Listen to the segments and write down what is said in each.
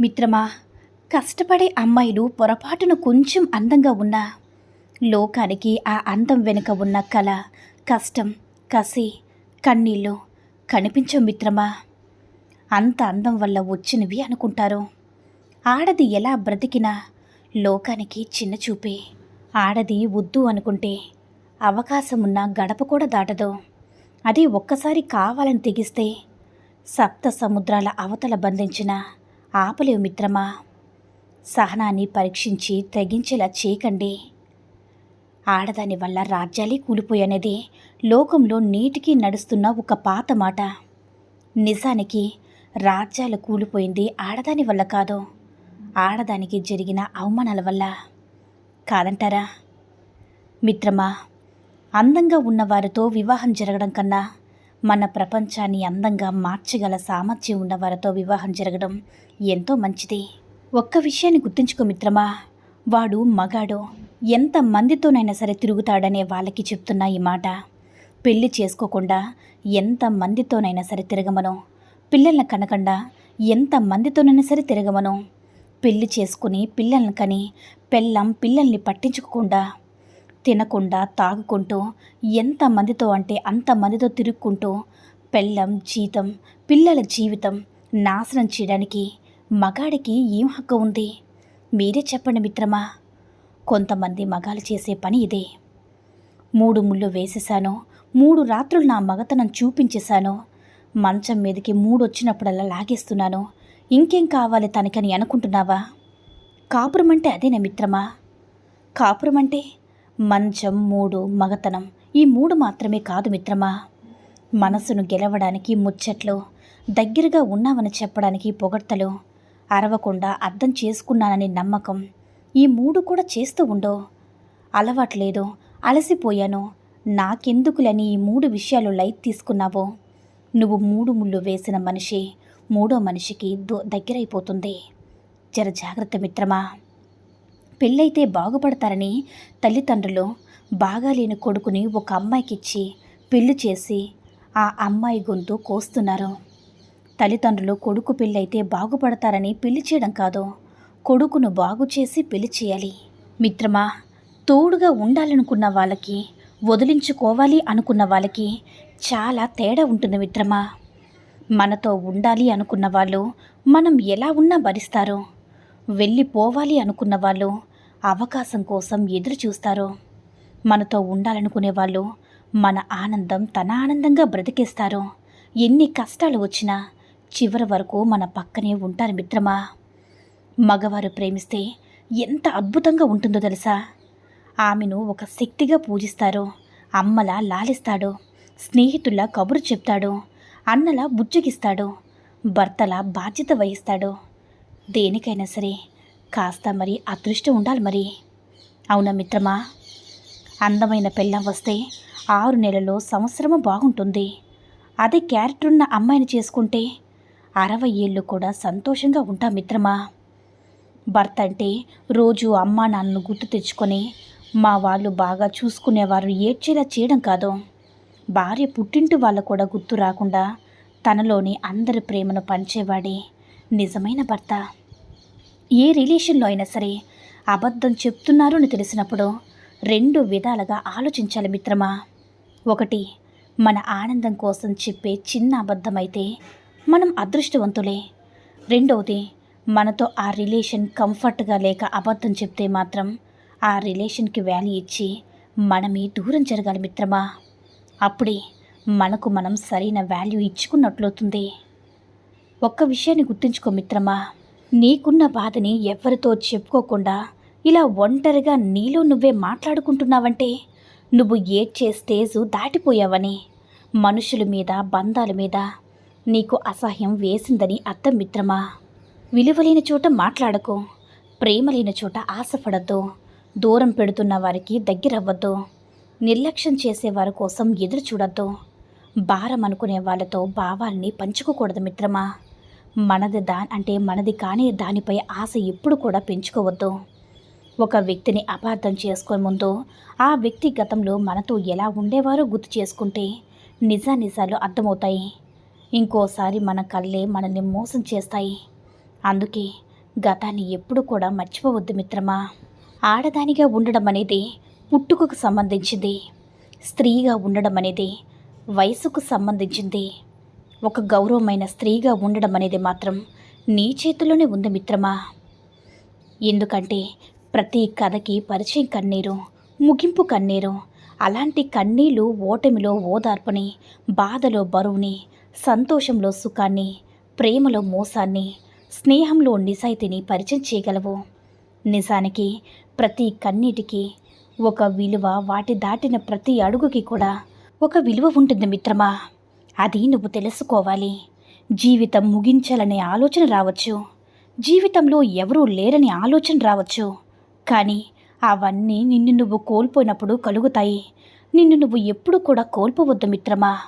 మిత్రమా కష్టపడే అమ్మాయిలు పొరపాటున కొంచెం అందంగా ఉన్నా లోకానికి ఆ అందం వెనుక ఉన్న కళ కష్టం కసి కన్నీళ్ళు కనిపించవు మిత్రమా. అంత అందం వల్ల వచ్చినవి అనుకుంటారు. ఆడది ఎలా బ్రతికినా లోకానికి చిన్న చూపే. ఆడది వద్దు అనుకుంటే అవకాశమున్న గడప కూడా దాటదు. అది ఒక్కసారి కావాలని తెగిస్తే సప్త సముద్రాల అవతల బంధించిన ఆపలేవు మిత్రమా. సహనాన్ని పరీక్షించి తగ్గించేలా చేయకండి. ఆడదాని వల్ల రాజ్యాలే కూలిపోయనేది లోకంలో నీటికి నడుస్తున్న ఒక పాత మాట. నిజానికి రాజ్యాలు కూలిపోయింది ఆడదాని వల్ల కాదు ఆడదానికి జరిగిన అవమానాల వల్ల. కాదంటారా? మిత్రమా అందంగా ఉన్నవారితో వివాహం జరగడం కన్నా మన ప్రపంచాన్ని అందంగా మార్చగల సామర్థ్యం ఉన్నవారితో వివాహం జరగడం ఎంతో మంచిది. ఒక్క విషయాన్ని గుర్తుంచుకో మిత్రమా వాడు మగాడో ఎంత మందితోనైనా సరే తిరుగుతాడనే వాళ్ళకి చెప్తున్నా ఈ మాట. పెళ్ళి చేసుకోకుండా ఎంత మందితోనైనా సరే తిరగమను. పిల్లల్ని కనకుండా ఎంత మందితోనైనా సరే తిరగమను. పెళ్ళి చేసుకుని పిల్లల్ని కని పెళ్ళం పిల్లల్ని పట్టించుకోకుండా తినకుండా తాగుకుంటూ ఎంతమందితో అంటే అంతమందితో తిరుక్కుంటూ పెళ్ళం జీతం పిల్లల జీవితం నాశనం చేయడానికి మగాడికి ఏం హక్కు ఉంది? మీరే చెప్పండి మిత్రమా. కొంతమంది మగాలు చేసే పని ఇదే. మూడు ముళ్ళు వేసేశాను మూడు రాత్రులు నా మగతనం చూపించేశాను. మంచం మీదకి మూడు వచ్చినప్పుడల్లా లాగేస్తున్నాను. ఇంకేం కావాలి తనకని అనుకుంటున్నావా? కాపురం అంటే అదేనా మిత్రమా? కాపురం అంటే మంచం మూడు మగతనం. ఈ మూడు మాత్రమే కాదు మిత్రమా? మనసును గెలవడానికి ముచ్చట్లు దగ్గరగా ఉన్నామని చెప్పడానికి పొగడ్తలు. అరవకుండా అర్థం చేసుకున్నానని నమ్మకం. ఈ మూడు కూడా చేస్తూ ఉండో. అలవాట్లేదు అలసిపోయాను. నాకెందుకులని ఈ మూడు విషయాలు లైట్ తీసుకున్నావో? నువ్వు మూడు ముళ్ళు వేసిన మనిషి మూడో మనిషికి దగ్గరైపోతుంది. జర జాగ్రత్త మిత్రమా? పెళ్ళైతే బాగుపడతారని తల్లిదండ్రులు బాగాలేని కొడుకుని ఒక అమ్మాయికిచ్చి పెళ్ళి చేసి ఆ అమ్మాయి గొంతు కోస్తున్నారు. తల్లిదండ్రులు కొడుకు పెళ్ళైతే బాగుపడతారని పెళ్ళి చేయడం కాదు కొడుకును బాగు చేసి పెళ్ళి చేయాలి. మిత్రమా తోడుగా ఉండాలనుకున్న వాళ్ళకి వదిలించుకోవాలి అనుకున్న వాళ్ళకి చాలా తేడా ఉంటుంది మిత్రమా. మనతో ఉండాలి అనుకున్న వాళ్ళు మనం ఎలా ఉన్నా భరిస్తారు. వెళ్ళిపోవాలి అనుకున్న వాళ్ళు అవకాశం కోసం ఎదురు చూస్తారు. మనతో ఉండాలనుకునే వాళ్ళు మన ఆనందం తన ఆనందంగా బ్రతికేస్తారు. ఎన్ని కష్టాలు వచ్చినా చివరి వరకు మన పక్కనే ఉంటారు మిత్రమా? మగవారు ప్రేమిస్తే ఎంత అద్భుతంగా ఉంటుందో తెలుసా? ఆమెను ఒక శక్తిగా పూజిస్తారు. అమ్మలా లాలిస్తాడు. స్నేహితుల్లా కబురు చెప్తాడు. అన్నలా బుజ్జగిస్తాడు. భర్తలా బాధ్యత వహిస్తాడు. దేనికైనా సరే కాస్త మరి అదృష్టం ఉండాలి మరి. అవునా మిత్రమా? అందమైన పెళ్ళం వస్తే ఆరు నెలల్లో సంవత్సరము బాగుంటుంది. అదే క్యారెక్టర్ ఉన్న అమ్మాయిని చేసుకుంటే అరవై ఏళ్ళు కూడా సంతోషంగా ఉంటాం మిత్రమా? భర్త అంటే రోజు అమ్మ నాన్నను గుర్తు తెచ్చుకొని మా వాళ్ళు బాగా చూసుకునేవారు ఏడ్చేలా చేయడం కాదు. భార్య పుట్టింటి వాళ్ళ కూడా గుర్తు రాకుండా తనలోని అందరి ప్రేమను పంచేవాడే నిజమైన భర్త. ఏ రిలేషన్లో అయినా సరే అబద్ధం చెప్తున్నారు అని తెలిసినప్పుడు రెండు విధాలుగా ఆలోచించాలి మిత్రమా? ఒకటి మన ఆనందం కోసం చెప్పే చిన్న అబద్ధమైతే మనం అదృష్టవంతులే. రెండవది మనతో ఆ రిలేషన్ కంఫర్ట్గా లేక అబద్ధం చెప్తే మాత్రం ఆ రిలేషన్కి వాల్యూ ఇచ్చి మనమే దూరం జరగాలి మిత్రమా? అప్పుడే మనకు మనం సరైన వాల్యూ ఇచ్చుకున్నట్లవుతుంది. ఒక్క విషయాన్ని గుర్తుంచుకో మిత్రమా? నీకున్న బాధని ఎవరితో చెప్పుకోకుండా ఇలా ఒంటరిగా నీలో నువ్వే మాట్లాడుకుంటున్నావంటే నువ్వు ఏడ్చే స్టేజు దాటిపోయావని. మనుషుల మీద బంధాల మీద నీకు అసహ్యం వేసిందని అర్థం మిత్రమా? విలువలేని చోట మాట్లాడకు ప్రేమ లేని చోట ఆశపడద్దు దూరం పెడుతున్న వారికి దగ్గరవ్వద్దు నిర్లక్ష్యం చేసే వారి కోసం ఎదురు చూడద్దు. భారం అనుకునే వాళ్ళతో భావాల్ని పంచుకోకూడదు మిత్రమా? మనది దా అంటే మనది కానీ దానిపై ఆశ ఎప్పుడు కూడా పెంచుకోవద్దు. ఒక వ్యక్తిని అపార్థం చేసుకునే ముందు ఆ వ్యక్తి గతంలో మనతో ఎలా ఉండేవారో గుర్తు చేసుకుంటే నిజానిజాలు అర్థమవుతాయి. ఇంకోసారి మన కళ్ళే మనల్ని మోసం చేస్తాయి. అందుకే గతాన్ని ఎప్పుడు కూడా మర్చిపోవద్దు మిత్రమా. ఆడదానిగా ఉండడం అనేది పుట్టుకకు సంబంధించింది. స్త్రీగా ఉండడం అనేది వయసుకు సంబంధించింది. ఒక గౌరవమైన స్త్రీగా ఉండడం అనేది మాత్రం నీ చేతిలోనే ఉంది మిత్రమా? ఎందుకంటే ప్రతి కథకి పరిచయం కన్నీరు ముగింపు కన్నీరు అలాంటి కన్నీళ్ళు ఓటమిలో ఓదార్పుని బాధలో బరువుని సంతోషంలో సుఖాన్ని ప్రేమలో మోసాన్ని స్నేహంలో నిజాయితీని పరిచయం చేయగలవు. నిజానికి ప్రతి కన్నీటికి ఒక విలువ వాటి దాటిన ప్రతి అడుగుకి కూడా ఒక విలువ ఉంటుంది మిత్రమా? అది నువ్వు తెలుసుకోవాలి. జీవితం ముగించాలనే ఆలోచన రావచ్చు. జీవితంలో ఎవరూ లేరని ఆలోచన రావచ్చు. కానీ అవన్నీ నిన్ను నువ్వు కోల్పోయినప్పుడు కలుగుతాయి. నిన్ను నువ్వు ఎప్పుడు కూడా కోల్పోవద్దు మిత్రమా?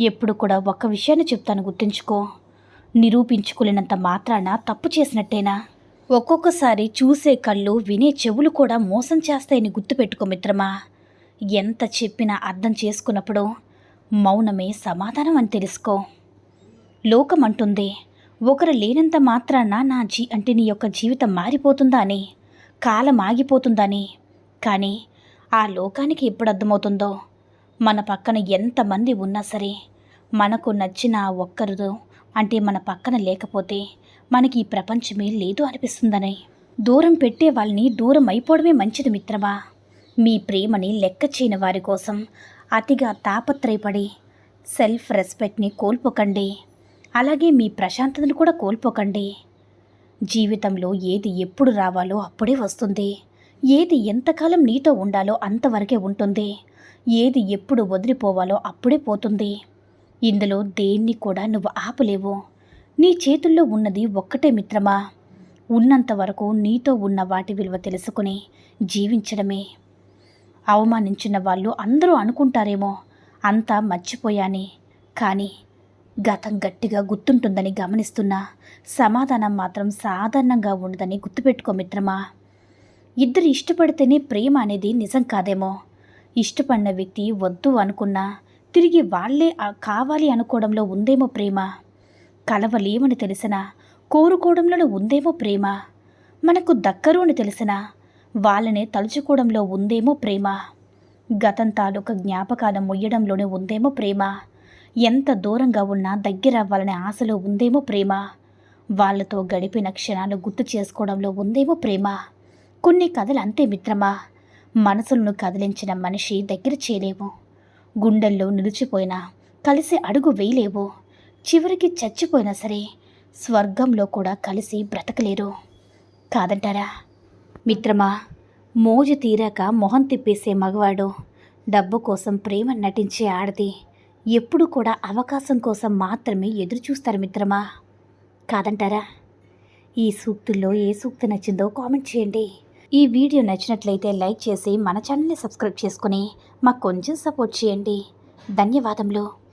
ఎప్పుడు కూడా ఒక్క విషయాన్ని చెప్తాను గుర్తుంచుకో. నిరూపించుకోలేనంత మాత్రాన తప్పు చేసినట్టేనా? ఒక్కొక్కసారి చూసే కళ్ళు వినే చెవులు కూడా మోసం చేస్తాయని గుర్తుపెట్టుకో మిత్రమా. ఎంత చెప్పినా అర్థం చేసుకున్నప్పుడు మౌనమే సమాధానం అని తెలుసుకో. లోకం అంటుంది ఒకరు లేనంత మాత్రాన నా జీ అంటే నీ యొక్క జీవితం మారిపోతుందా అని కాలం ఆగిపోతుందని. కానీ ఆ లోకానికి ఎప్పుడు అర్థమవుతుందో మన పక్కన ఎంతమంది ఉన్నా సరే మనకు నచ్చిన ఆ అంటే మన పక్కన లేకపోతే మనకి ఈ ప్రపంచమే లేదు అనిపిస్తుందని. దూరం పెట్టే వాళ్ళని దూరం అయిపోవడమే మంచిది మిత్రమా. మీ ప్రేమని లెక్క చేయని వారి కోసం అతిగా తాపత్రయపడి సెల్ఫ్ రెస్పెక్ట్ని కోల్పోకండి. అలాగే మీ ప్రశాంతతను కూడా కోల్పోకండి. జీవితంలో ఏది ఎప్పుడు రావాలో అప్పుడే వస్తుంది. ఏది ఎంతకాలం నీతో ఉండాలో అంతవరకే ఉంటుంది. ఏది ఎప్పుడు వదిలిపోవాలో అప్పుడే పోతుంది. ఇందులో దేన్ని కూడా నువ్వు ఆపలేవు. నీ చేతుల్లో ఉన్నది ఒక్కటే మిత్రమా? ఉన్నంత వరకు నీతో ఉన్న వాటి విలువ తెలుసుకుని జీవించడమే. అవమానించిన వాళ్ళు అందరూ అనుకుంటారేమో. అంతా మర్చిపోయాని. కానీ గతం గట్టిగా గుర్తుంటుందని గమనిస్తున్నా సమాధానం మాత్రం సాధారణంగా ఉండదని గుర్తుపెట్టుకో మిత్రమా. ఇద్దరు ఇష్టపడితేనే ప్రేమ అనేది నిజం కాదేమో. ఇష్టపడిన వ్యక్తి వద్దు అనుకున్నా తిరిగి వాళ్ళే కావాలి అనుకోవడంలో ఉందేమో ప్రేమ. కలవలేమని తెలిసినా కోరుకోవడంలోనే ఉందేమో ప్రేమ. మనకు దక్కరు అని తెలిసినా వాళ్ళనే తలుచుకోవడంలో ఉందేమో ప్రేమ. గతం తాలూకా జ్ఞాపకాలు మొయ్యడంలోనే ఉందేమో ప్రేమ. ఎంత దూరంగా ఉన్నా దగ్గర అవ్వాలనే ఆశలో ఉందేమో ప్రేమ. వాళ్ళతో గడిపిన క్షణాలు గుర్తు చేసుకోవడంలో ఉందేమో ప్రేమ. కొన్ని కథలు అంతే మిత్రమా? మనసులను కదిలించిన మనిషి దగ్గర చేయలేము గుండెల్లో నిలిచిపోయినా కలిసి అడుగు వేయలేవు. చివరికి చచ్చిపోయినా సరే స్వర్గంలో కూడా కలిసి బ్రతకలేరు. కాదంటారా? మిత్రమా మోజు తీరాక మొహం తిప్పేసే మగవాడు డబ్బు కోసం ప్రేమ నటించే ఆడది. ఎప్పుడు కూడా అవకాశం కోసం మాత్రమే ఎదురు చూస్తారు మిత్రమా. కాదంటారా? ఈ సూక్తుల్లో ఏ సూక్తి నచ్చిందో కామెంట్ చేయండి. ఈ వీడియో నచ్చినట్లయితే లైక్ చేసి మన ఛానల్ని సబ్స్క్రైబ్ చేసుకుని మాకు కొంచెం సపోర్ట్ చేయండి. ధన్యవాదములు.